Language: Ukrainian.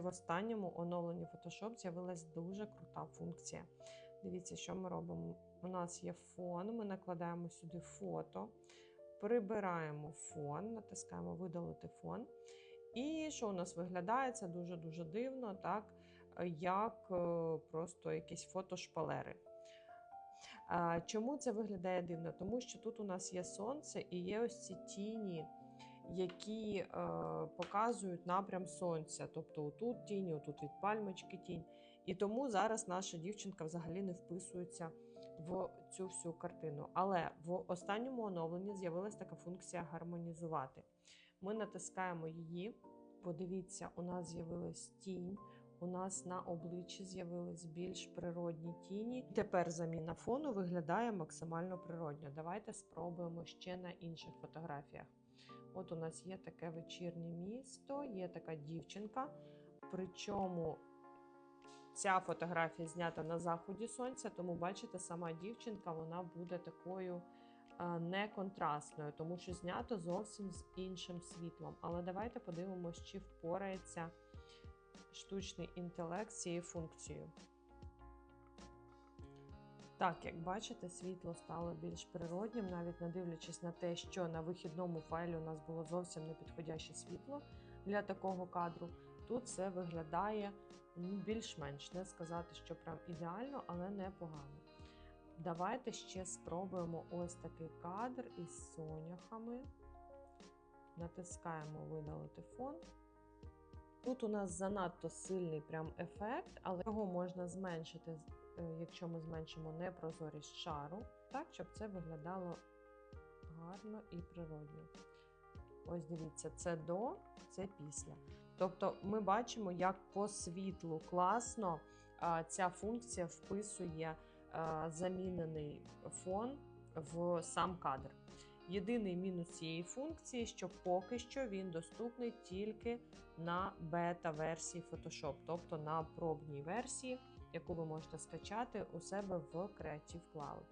В останньому оновленні Photoshop з'явилась дуже крута функція. Дивіться, що ми робимо. У нас є фон, ми накладаємо сюди фото, прибираємо фон, натискаємо видалити фон. І що у нас виглядає? Це дуже-дуже дивно, так? як е, просто якісь фотошпалери. Чому це виглядає дивно? Тому що тут у нас є сонце і є ось ці тіні, які е, показують напрям сонця. Тобто отут тінь, отут від пальмочки тінь. І тому зараз наша дівчинка взагалі не вписується в цю всю картину. Але в останньому оновленні з'явилася така функція гармонізувати. Ми натискаємо її. Подивіться, у нас з'явилась тінь. У нас на обличчі з'явились більш природні тіні. Тепер заміна фону виглядає максимально природньо. Давайте спробуємо ще на інших фотографіях. От у нас є таке вечірнє місто, є така дівчинка. Причому ця фотографія знята на заході сонця, тому бачите, сама дівчинка вона буде такою неконтрастною, тому що знято зовсім з іншим світлом. Але давайте подивимося, чи впорається штучний інтелект з цією функцією. Так, як бачите, світло стало більш природнім, навіть не дивлячись на те, що на вихідному файлі у нас було зовсім непідходяще світло для такого кадру. Тут це виглядає ну, більш-менш не сказати, що прям ідеально, але непогано. Давайте ще спробуємо ось такий кадр із соняхами. Натискаємо видалити фон. Тут у нас занадто сильний прям ефект, але його можна зменшити, е, якщо ми зменшимо непрозорість шару, так, щоб це виглядало гарно і природно. Ось дивіться, це до, це після. Тобто ми бачимо, як по світлу класно ця функція вписує замінений фон в сам кадр. Єдиний мінус цієї функції, що поки що він доступний тільки на бета-версії Photoshop, тобто на пробній версії, яку ви можете скачати у себе в Creative Cloud.